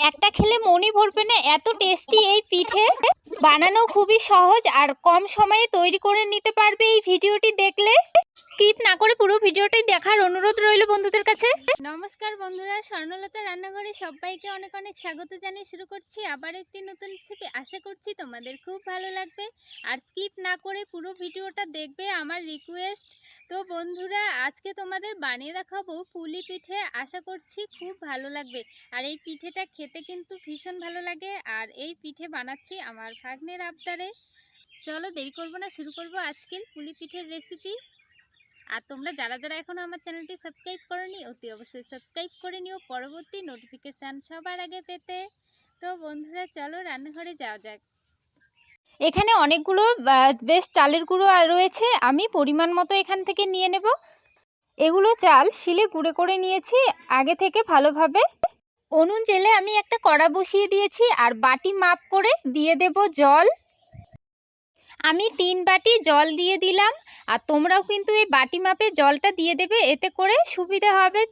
একটা খেলে মনই ভরবে না। এত টেস্টি এই পিঠে। বানানো খুবই সহজ আর কম সময়ে তৈরি করে নিতে পারবে এই ভিডিওটি দেখলে। স্কিপ না করে পুরো ভিডিওটাই দেখার অনুরোধ রইল বন্ধুদের কাছে। নমস্কার বন্ধুরা, স্বর্ণলতা রান্নাঘরে সবাইকে অনেক অনেক স্বাগত জানিয়ে শুরু করছি আবার একটি নতুন রেসিপি আশা করছি তোমাদের খুব ভালো লাগবে। আর স্কিপ না করে পুরো ভিডিওটা দেখবে আমার রিকোয়েস্ট তো বন্ধুরা, আজকে তোমাদের বানিয়ে দেখাবো পুলি পিঠে। আশা করছি খুব ভালো লাগবে। আর এই পিঠেটা খেতে কিন্তু ভীষণ ভালো লাগে। আর এই পিঠে বানাচ্ছি আমার ভাগ্নের আবদারে। চলো দেরি করব না, শুরু করব আজকের পুলি পিঠের রেসিপি আর তোমরা যারা যারা এখনও আমার চ্যানেলটি সাবস্ক্রাইব করনি, অতি অবশ্যই সাবস্ক্রাইব করে নিও। পরবর্তী নোটিফিকেশান সবার আগে পেতে। তো বন্ধুরা, চলো রান্নাঘরে যাওয়া যাক। এখানে অনেকগুলো বেশ চালের গুঁড়ো রয়েছে। আমি পরিমাণ মতো এখান থেকে নিয়ে নেব। এগুলো চাল শিলে গুঁড়ো করে নিয়েছি। আগে থেকে ভালোভাবে অনুন জেলে আমি একটা কড়া বসিয়ে দিয়েছি। আর বাটি মাপ করে দিয়ে দেব জল। আমি তিন বাটি জল দিয়ে দিলাম, আর তোমরাও কিন্তু এই বাটি মাপে জলটা দিয়ে দেবে, এতে করে সুবিধা হবে।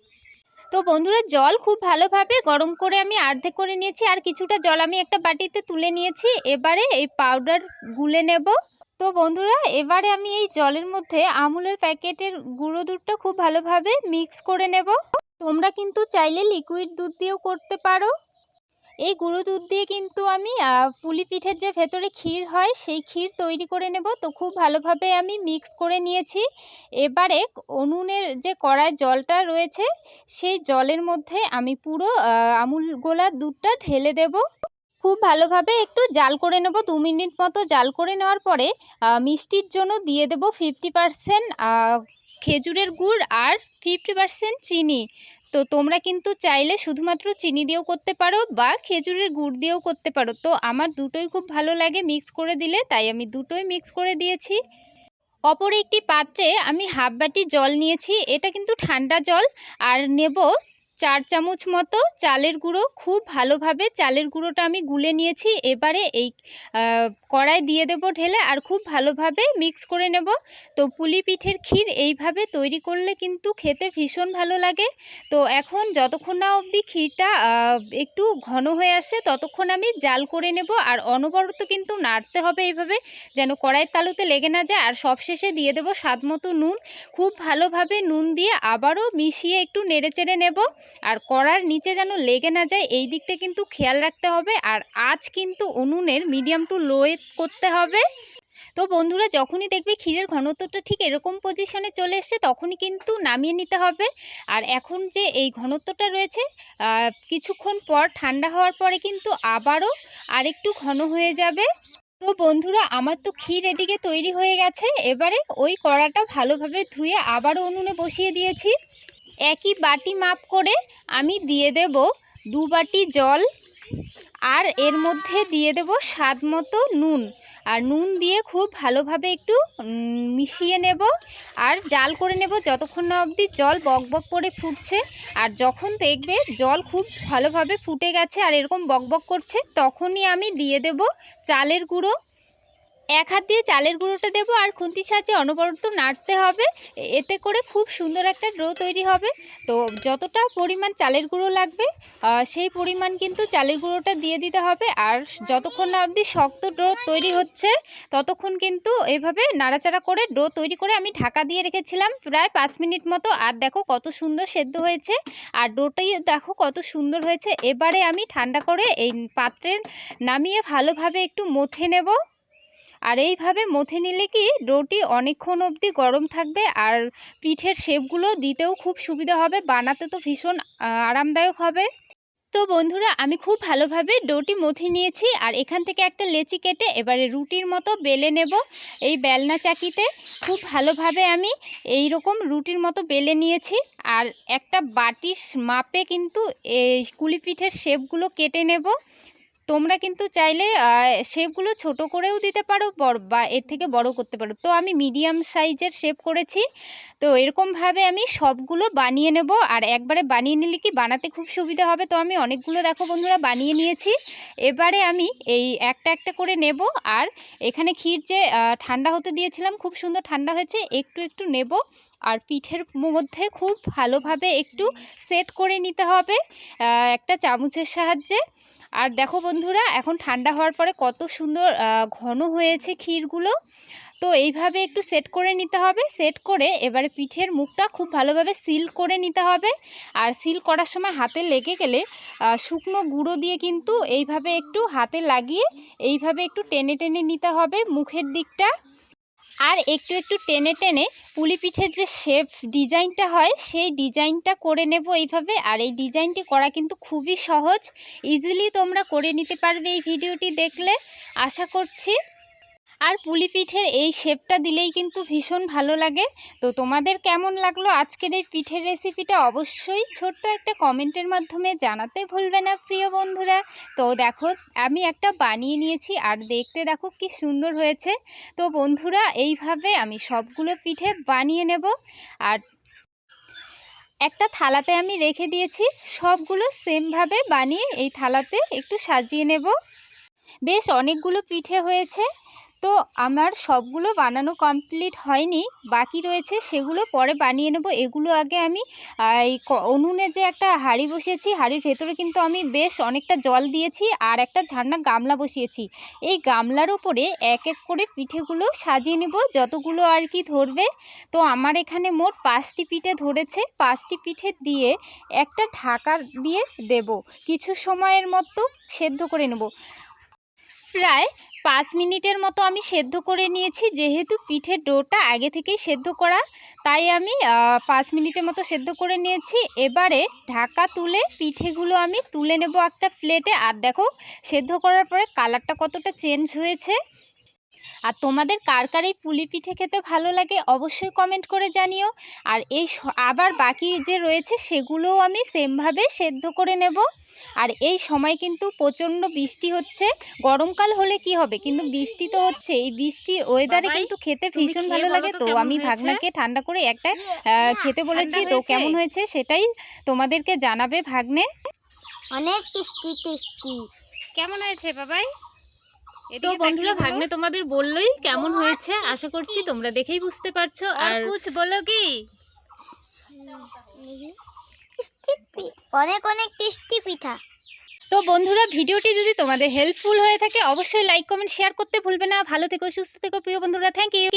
তো বন্ধুরা, জল খুব ভালোভাবে গরম করে আমি অর্ধেক করে নিয়েছি, আর কিছুটা জল আমি একটা বাটিতে তুলে নিয়েছি। এবারে এই পাউডার গুলে নেব। তো বন্ধুরা, এবারে আমি এই জলের মধ্যে আমুলের প্যাকেটের গুঁড়ো দুধটা খুব ভালোভাবে মিক্স করে নেব। তোমরা কিন্তু চাইলে লিকুইড দুধ দিয়েও করতে পারো। এই গুঁড়ো দুধ দিয়ে কিন্তু আমি পুলি পিঠের যে ভেতরে ক্ষীর হয়, সেই ক্ষীর তৈরি করে নেব। তো খুব ভালোভাবে আমি মিক্স করে নিয়েছি। এবারে উনুনের যে কড়াই জলটা রয়েছে, সেই জলের মধ্যে আমি পুরো আমুল গোলা দুধটা ঢেলে দেব। খুব ভালোভাবে একটু জাল করে নেব। দু মিনিট মতো জাল করে নেওয়ার পরে মিষ্টির জন্য দিয়ে দেব ফিফটি পারসেন্ট খেজুরের গুড় আর ফিফটি পারসেন্ট চিনি। তো তোমরা কিন্তু চাইলে শুধুমাত্র চিনি দিয়েও করতে পারো বা খেজুরের গুড় দিয়েও করতে পারো। তো আমার দুটোই খুব ভালো লাগে মিক্স করে দিলে, তাই আমি দুটোই মিক্স করে দিয়েছি। অপর একটি পাত্রে আমি হাফ বাটি জল নিয়েছি, এটা কিন্তু ঠান্ডা জল, আর নেব চার চামচ মতো চালের গুঁড়ো, খুব ভালোভাবে চালের গুঁড়োটা আমি গুলে নিয়েছি। এবারে এই কড়াই দিয়ে দেব ঢেলে আর খুব ভালোভাবে মিক্স করে নেব। তো পুলি পিঠের ক্ষীর এইভাবে তৈরি করলে কিন্তু খেতে ভীষণ ভালো লাগে। তো এখন যতক্ষণ না অবধি ক্ষীরটা একটু ঘন হয়ে আসে ততক্ষণ আমি জাল করে নেব। আর অনবরত কিন্তু নাড়তে হবে এইভাবে যেন কড়াইয়ের তালুতে লেগে না যায়। আর সবশেষে দিয়ে দেব স্বাদ মতো নুন। খুব ভালোভাবে নুন দিয়ে আবারও মিশিয়ে একটু নেড়ে চেড়ে নেব। আর কড়ার নিচে যেন লেগে না যায়, এই দিকটা কিন্তু খেয়াল রাখতে হবে। আর আজ কিন্তু উনুনের মিডিয়াম টু লোয়ে করতে হবে। তো বন্ধুরা, যখনই দেখবে ক্ষীরের ঘনত্বটা ঠিক এরকম পজিশনে চলে এসছে, তখনই কিন্তু নামিয়ে নিতে হবে। আর এখন যে এই ঘনত্বটা রয়েছে কিছুক্ষণ পর ঠান্ডা হওয়ার পরে কিন্তু আবারও আরেকটু ঘন হয়ে যাবে। তো বন্ধুরা, আমার তো ক্ষীর এদিকে তৈরি হয়ে গেছে। এবারে ওই কড়াটা ভালোভাবে ধুয়ে আবারও উনুনে বসিয়ে দিয়েছি। একই বাটি মাপ করে আমি দিয়ে দেব দু বাটি জল আর এর মধ্যে দিয়ে দেব স্বাদ মতো নুন। আর নুন দিয়ে খুব ভালোভাবে একটু মিশিয়ে নেব। আর জাল করে নেব যতক্ষণ না অবধি জল বক বক করে ফুটছে। আর যখন দেখবে জল খুব ভালোভাবে ফুটে গেছে আর এরকম বক বক করছে, তখনই আমি দিয়ে দেব চালের গুঁড়ো। এক হাত দিয়ে চালের গুঁড়োটা দেবো আর খুন্তির সাহায্যে অনবরত নাড়তে হবে। এতে করে খুব সুন্দর একটা ড্রো তৈরি হবে। তো যতটা পরিমাণ চালের গুঁড়ো লাগবে সেই পরিমাণ কিন্তু চালের গুঁড়োটা দিয়ে দিতে হবে। আর যতক্ষণ না অবধি শক্ত ড্রো তৈরি হচ্ছে, ততক্ষণ কিন্তু এভাবে নাড়াচাড়া করে ড্রো তৈরি করে আমি ঢাকা দিয়ে রেখেছিলাম। প্রায় পাঁচ মিনিট মতো। আর দেখো কত সুন্দর সেদ্ধ হয়েছে। আর ডোটাই দেখো কত সুন্দর হয়েছে। এবারে আমি ঠান্ডা করে এই পাত্রের নামিয়ে ভালোভাবে একটু মথে নেব। আর এইভাবে মথে নিলে কি ডোটি অনেকক্ষণ অবধি গরম থাকবে আর পিঠের শেপগুলো দিতেও খুব সুবিধা হবে, বানাতে তো ভীষণ আরামদায়ক হবে। তো বন্ধুরা, আমি খুব ভালোভাবে ডোটি মথে নিয়েছি আর এখান থেকে একটা লেচি কেটে এবারে রুটির মতো বেলে নেব এই বেলনা চাকিতে। খুব ভালোভাবে আমি এই রকম রুটির মতো বেলে নিয়েছি আর একটা বাটির মাপে কিন্তু এই কুলি পিঠের শেপগুলো কেটে নেব। তোমরা কিন্তু চাইলে শেপগুলো ছোট করেও দিতে পারো বা এর থেকে বড় করতে পারো। তো আমি মিডিয়াম সাইজের শেপ করেছি। তো এরকমভাবে আমি সবগুলো বানিয়ে নেব। আর একবারে বানিয়ে নিলে কি বানাতে খুব সুবিধা হবে? তো আমি অনেকগুলো, দেখো বন্ধুরা, বানিয়ে নিয়েছি। এবারে আমি এই একটা একটা করে নেব। আর এখানে ক্ষীর যে ঠান্ডা হতে দিয়েছিলাম, খুব সুন্দর ঠান্ডা হয়েছে, একটু একটু নেব। আর পিঠের মধ্যে খুব ভালোভাবে একটু সেট করে নিতে হবে একটা চামচের সাহায্যে। আর দেখো বন্ধুরা, এখন ঠান্ডা হওয়ার পরে কত সুন্দর ঘন হয়েছে ক্ষীরগুলো। তো এইভাবে একটু সেট করে নিতে হবে। সেট করে এবারে পিঠের মুখটা খুব ভালোভাবে সিল করে নিতে হবে। আর সিল করার সময় হাতে লেগে গেলে শুকনো গুঁড়ো দিয়ে কিন্তু এইভাবে একটু হাতে লাগিয়ে এইভাবে একটু টেনে টেনে নিতে হবে মুখের দিকটা। আর একটু একটু টেনে টেনে পুলি পিঠের যে শেপ ডিজাইনটা হয়, সেই ডিজাইনটা করে নেব এইভাবে। আর এই ডিজাইনটি করা কিন্তু খুবই সহজ। ইজিলি তোমরা করে নিতে পারবে এই ভিডিওটি দেখলে। আশা করছি আর পুলি পিঠের এই শেপটা দিলেই কিন্তু ভীষণ ভালো লাগে। তো তোমাদের কেমন লাগল আজকের এই পিঠের রেসিপিটা অবশ্যই ছোট্ট একটা কমেন্টের মাধ্যমে জানাতে ভুলবে না প্রিয় বন্ধুরা। তো দেখো, আমি একটা বানিয়ে নিয়েছি আর দেখতে দেখো কি সুন্দর হয়েছে। তো বন্ধুরা, এইভাবে আমি সবগুলো পিঠে বানিয়ে নেব। আর একটা থালাতে আমি রেখে দিয়েছি, সবগুলো সেমভাবে বানিয়ে এই থালাতে একটু সাজিয়ে নেব। বেশ অনেকগুলো পিঠে হয়েছে। তো আমার সবগুলো বানানো কমপ্লিট হয়নি, বাকি রয়েছে সেগুলো পরে বানিয়ে নেব। এগুলো আগে আমি এই উনুনে যে একটা হাঁড়ি বসিয়েছি, হাঁড়ির ভেতরে কিন্তু আমি বেশ অনেকটা জল দিয়েছি আর একটা ঝান্না গামলা বসিয়েছি। এই গামলার ওপরে এক এক করে পিঠেগুলো সাজিয়ে নেব, যতগুলো আর কি ধরবে। তো আমার এখানে মোট পাঁচটি পিঠে ধরেছে, পাঁচটি পিঠে দিয়ে একটা ঢাকা দিয়ে দেব। কিছু সময়ের মতো সেদ্ধ করে নেব। প্রায় পাঁচ মিনিটের মতো আমি সেদ্ধ করে নিয়েছি, যেহেতু পিঠের ডোটা আগে থেকেই সেদ্ধ করা, তাই আমি পাঁচ মিনিটের মতো সেদ্ধ করে নিয়েছি। এবারে ঢাকা তুলে পিঠেগুলো আমি তুলে নেব একটা প্লেটে আর দেখো, সেদ্ধ করার পরে কালারটা কতটা চেঞ্জ হয়েছে। আর তোমাদের কার কার এই পুলি পিঠে খেতে ভালো লাগে অবশ্যই কমেন্ট করে জানিও। আর এই স- আবার বাকি যে রয়েছে সেগুলোও আমি সেমভাবে সেদ্ধ করে নেব। আর এই সময় কিন্তু প্রচণ্ড বৃষ্টি হচ্ছে। গরমকাল হলে কি হবে? কিন্তু বৃষ্টি তো হচ্ছে। এই বৃষ্টি ওয়েদারে কিন্তু খেতে ভীষণ ভালো লাগে তো আমি? ভাগনাকে ঠান্ডা করে একটা খেতে বলেছি। তো কেমন হয়েছে সেটাই তোমাদেরকে জানাবে ভাগ্নে। অনেক টেস্টি টেস্টি। কেমন হয়েছে বাবাই? তো বন্ধুরা ভাগ্নে তোমাদের বললোই কেমন হয়েছে আশা করছি তোমরা দেখেই বুঝতে পারছ। আর কুছ বলো কি? অনেক অনেক টেস্টি পিঠা। তো বন্ধুরা ভিডিওটি যদি তোমাদের হেল্পফুল হয়ে থাকে অবশ্যই লাইক কমেন্ট শেয়ার করতে ভুলবে না। ভালো থেকো সুস্থ থেকো প্রিয় বন্ধুরা থ্যাংক ইউ